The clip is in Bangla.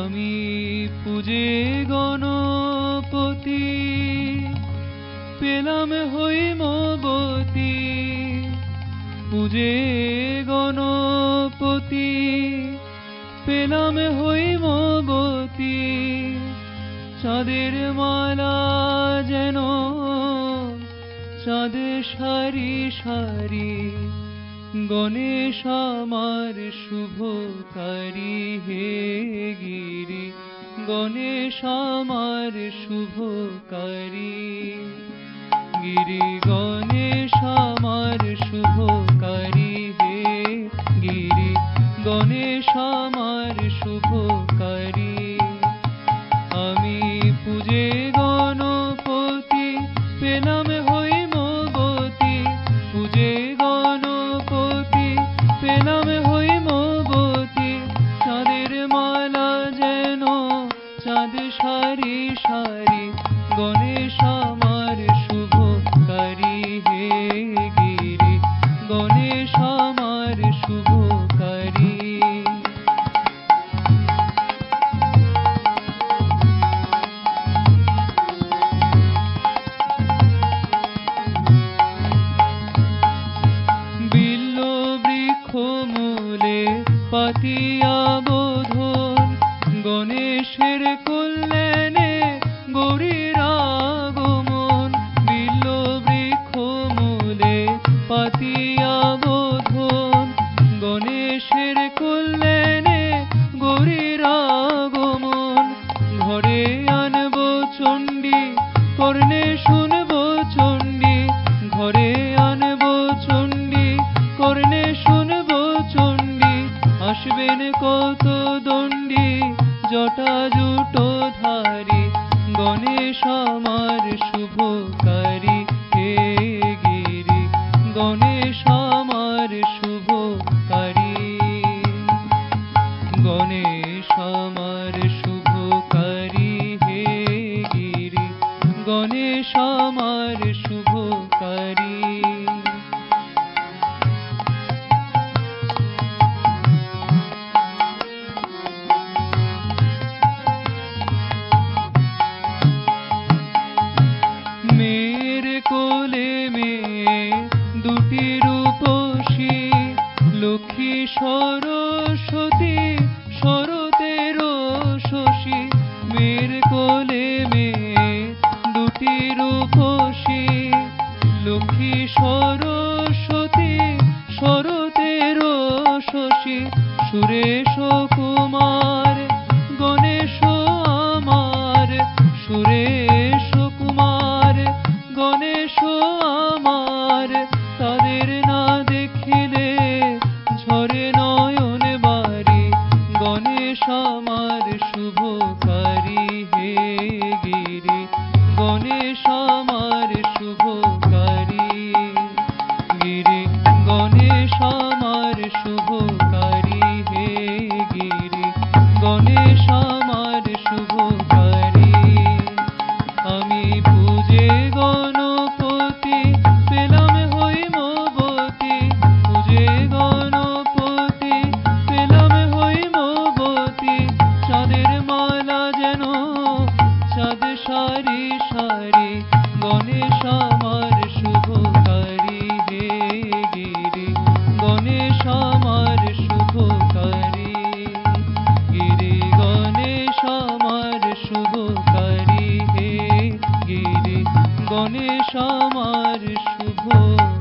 আমি পূজে গণপতি, পেলাম হৈমবতী পূজে গণপতি, পেলাম হৈমবতী চাঁদের মালা যেন চাঁদ সারি সারি গণেশ আমার শুভকারী হে গিরি। গণেশ আমার শুভকারী। গিরি গণেশ আমার শুভকারী। সারি সারি। পাতিয়া বোধন গণেশের কল্যাণে গৌরীর আগমন বিল্ল বৃক্ষ মূলে পাতিয়া বোধন আসবেন কত দণ্ডী জটা জুটো ধারি গণেশ আমার শুভকারী লক্ষ্মী সারি সারি, গণেশ আমার শুভকারী হে গিরি। গণেশ আমার শুভকারী, গিরি। গণেশ আমার হে গিরি। গণেশ আমার শুভকারী।